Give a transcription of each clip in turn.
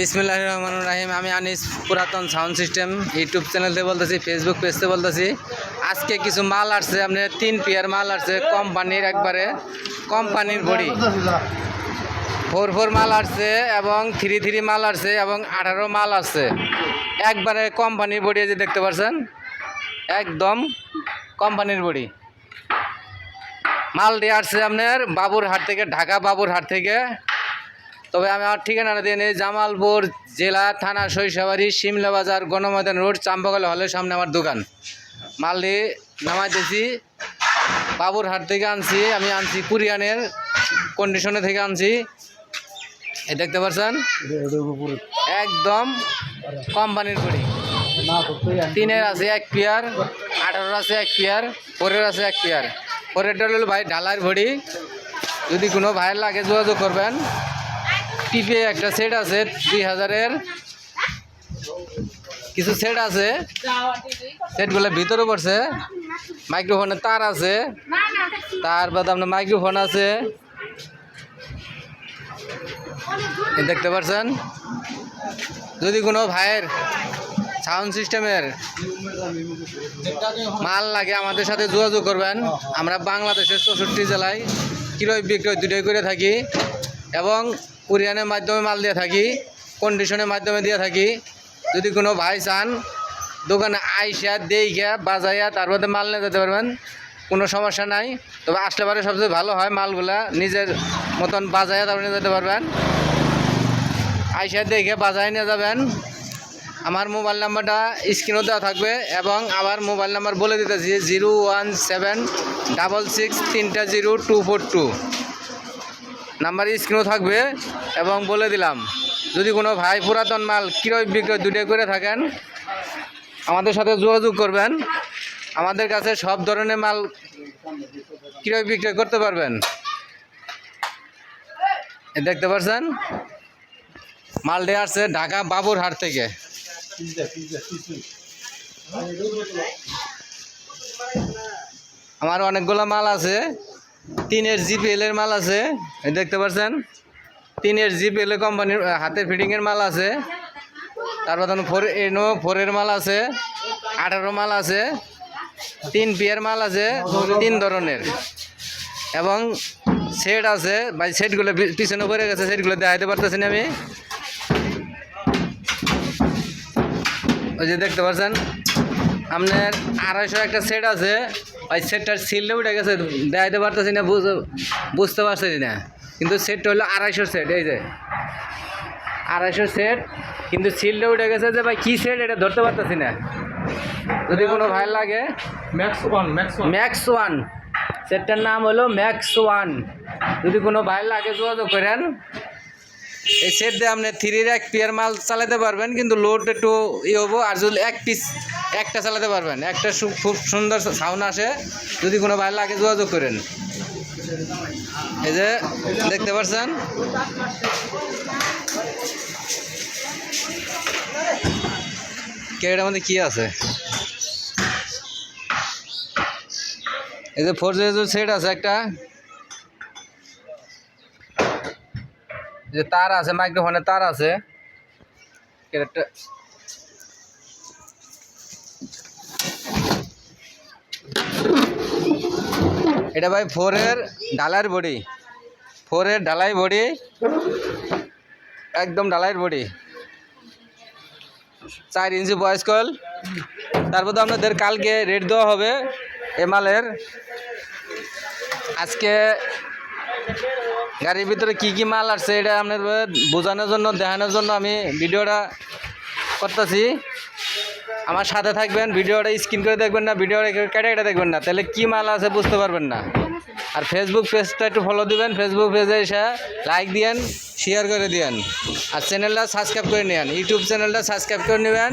বিসমিল্লাহ রহমান রাহিম। আমি আনিস, পুরাতন সাউন্ড সিস্টেম ইউটিউব চ্যানেলতে বলতেছি ফেসবুক পেজতে বলতেছি। আজকে কিছু মাল আসছে, আপনার তিন পেয়ার মাল আসছে কোম্পানির একবারে কোম্পানির বড়ি ফোর ফোর মাল আসছে এবং থ্রি থ্রি মাল আসছে এবং আঠারো মাল আসছে। একবারে কোম্পানির বড়ি যে দেখতে পাচ্ছেন? একদম কোম্পানির বড়ি মাল দিয়ে আসছে আপনার বাবুরহাট থেকে, ঢাকা বাবুরহাট থেকে তবে আমি আর ঠিকানাটা দিয়ে নিই। জামালপুর জেলা থানা শৈশবাড়ি শিমলা বাজার গণময়দান রোড চাম্পাকল হলের সামনে আমার দোকান। মাল দিয়ে নামাইতেছি। বাবুরহাট থেকে আনছি, আমি আনছি কুরিয়ানের কন্ডিশনে থেকে আনছি। এই দেখতে পাচ্ছেন একদম কোম্পানির পড়ি তিনের আছে এক পেয়ার, আঠারোর আছে এক পেয়ার ফোরের আছে এক পেয়ার। হলো ভাই ঢালার ভড়ি যদি কোনো ভাইয়ের লাগে যোগাযোগ করবেন পিপে একটা সেট আছে, দুই হাজারের কিছু সেট আছে। সেটগুলো ভিতরে পড়ছে। মাইক্রোফোনের তার আছে। তারপর আপনার মাইক্রোফোন আছে। দেখতে পাচ্ছেন যদি কোনো ভাইয়ের সাউন্ড সিস্টেমের মাল লাগে, আমাদের সাথে যোগাযোগ করবেন। আমরা বাংলাদেশের চৌষট্টি জেলায় ক্রয় বিক্রয় দুটোই করে থাকি। এবং কুরিয়ানের মাধ্যমে মাল দিয়ে থাকি কন্ডিশনের মাধ্যমে দিয়ে থাকি। যদি কোনো ভাই চান, দোকানে আইসা, দেইখা, বাজাইয়া তারপরে মাল নিয়ে যেতে পারবেন, কোনো সমস্যা নাই। তবে আসলে পরে সবচেয়ে ভালো হয় মালগুলা, নিজের মতন বাজাইয়া তারপরে নিয়ে যেতে পারবেন। আইসা দেখে বাজায় নিয়ে যাবেন। আমার মোবাইল নাম্বারটা স্ক্রিনও দেওয়া থাকবে এবং আবার মোবাইল নাম্বার বলে দিতেছি, zero one seven double six তিনটা zero two four two. Number স্ক্রিনও থাকবে এবং বলে দিলাম, যদি কোনো ভাই পুরাতন মাল ক্রয় বিক্রয় দুটোই করে থাকেন, আমাদের সাথে যোগাযোগ করবেন, আমাদের কাছে সব ধরনের মাল ক্রয় বিক্রয় করতে পারবেন। দেখতে পাচ্ছেন মালটি আসছে ঢাকা বাবুরহাট থেকে। আমার অনেকগুলো মাল আছে। তিনের জিপিএল এর মাল আছে। দেখতে পাচ্ছেন? তিনের জিপিএল কোম্পানির হাতের ফিটিংয়ের মাল আছে। তারপর ধরুন ফোর এনো ফোরের মাল আছে। আঠারো মাল আছে। তিন পিয়ার মাল আছে, তিন ধরনের। এবং সেট আছে, ভাই সেটগুলো পিছনে পড়ে গেছে সেটগুলো দেখাইতে পারতেছি না আমি। ওই যে দেখতে পাচ্ছেন? আপনার আড়াইশো একটা সেট আছে। ওই সেটটার সিলটা উঠে গেছে দেখাইতে পারতেছি না বুঝ- বুঝতে পারছি না। কিন্তু সেটটা হলো আড়াইশো সেট এই যে। আড়াইশো সেট কিন্তু সিলটা উঠে গেছে যে ভাই কী সেট এটা ধরতে পারতেছি না। যদি কোনো ভাই লাগে। Max One Max One Max One সেটটার নাম হলো ম্যাক্স ওয়ান যদি কোনো ভাই লাগে যোগাযোগ করেন এই সেট দিয়ে আপনি থ্রির এক পিয়ার মাল চালাতে পারবেন, কিন্তু লোড একটু ই হব, আর যদি এক পিস একটা চালাতে পারবেন। একটা খুব সুন্দর সাউন্ড আসে, যদি কোনো ভাই লাগে যোগাযোগ করেন। এই যে, দেখতে পাচ্ছেন কে এটার মধ্যে কি আছে? এই যে ফোর সেট আছে একটা। যে তার আছে মাইক্রোফোনের তার আছে। এটা ভাই ফোরের ঢালাইয়ের বডি। ফোরের ঢালাই বডি। একদম ঢালাইয়ের বডি। চার ইঞ্চি বয়স কল। তারপর তো আপনাদের কালকে রেট দেওয়া হবে এ মালের আজকে গাড়ির ভিতরে কি কি মাল আসছে এটা আপনার বোঝানোর জন্য, দেখানোর জন্য আমি ভিডিওটা করতেছি। আমার সাথে থাকবেন, ভিডিওটা স্ক্রিন করে দেখবেন না, ভিডিওটা কেটে কেটে দেখবেন না। তাহলে কি মাল আছে বুঝতে পারবেন না। আর ফেসবুক পেজটা একটু ফলো দিবেন ফেসবুক পেজে এসে লাইক দিয়েন শেয়ার করে দিয়েন। আর চ্যানেলটা সাবস্ক্রাইব করে নেন ইউটিউব চ্যানেলটা সাবস্ক্রাইব করে নেবেন।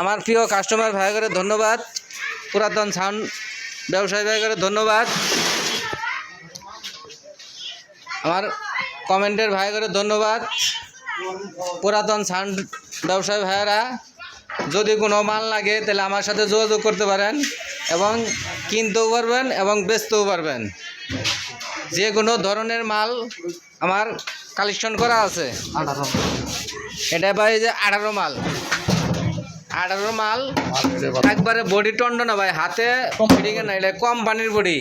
আমার প্রিয় কাস্টমার ভাই করে ধন্যবাদ। পুরাতন সাউন্ড ব্যবসায়ী ভাই করে ধন্যবাদ। আমার কমেন্টের ভাই করে ধন্যবাদ। পুরাতন সাউন্ড ব্যবসায়ী ভাইয়েরা যদি কোনো মাল লাগে তাহলে আমার সাথে যোগাযোগ করতে পারেন এবং কিনতেও পারবেন এবং বেচতেও পারবেন। যে কোনো ধরনের মাল আমার কালেকশন করা আছে। এটা ভাই যে আঠারো মাল। আঠারো মাল একবারে বডি টন্ড না ভাই হাতে ফিটিং না এটা কোম্পানির বডি।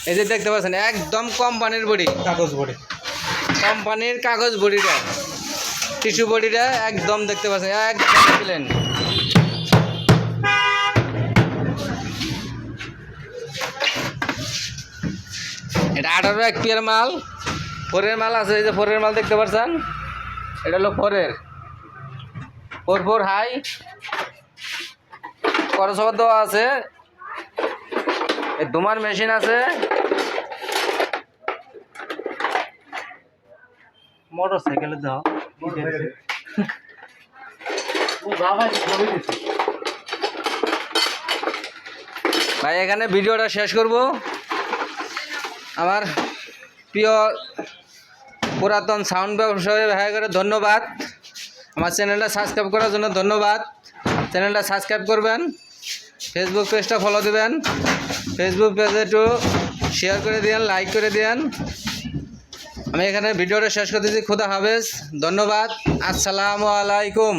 এই যে দেখতে পাচ্ছেন একদম কোম্পানির বডি। কাগজ বডি। কোম্পানির কাগজ বডিটা টিস্যু বডিটা একদম দেখতে পাচ্ছেন একদম প্লেন এটা আঠারো এক পিয়ার মাল ফোরের মাল আছে এই যে ফোরের মাল দেখতে পাচ্ছেন এটা হলো ফোরের ফোর ফোর হাই করসবার দেওয়া আছে এই দুমার মেশিন আছে? মোটর সাইকেলে দাও ভাই এখানে ভিডিওটা শেষ করব। আমার প্রিয় পুরাতন সাউন্ড ব্যবসায়ী ভাই করে ধন্যবাদ। আমার চ্যানেলটা সাবস্ক্রাইব করার জন্য ধন্যবাদ। চ্যানেলটা সাবস্ক্রাইব করবেন। ফেসবুক পেজটা ফলো দেবেন। ফেসবুক পেজে একটু শেয়ার করে দিন লাইক করে দিন আমি এখানে ভিডিওটা শেষ করতেছি। খুদা হাফেজ। ধন্যবাদ। আসসালামু আলাইকুম।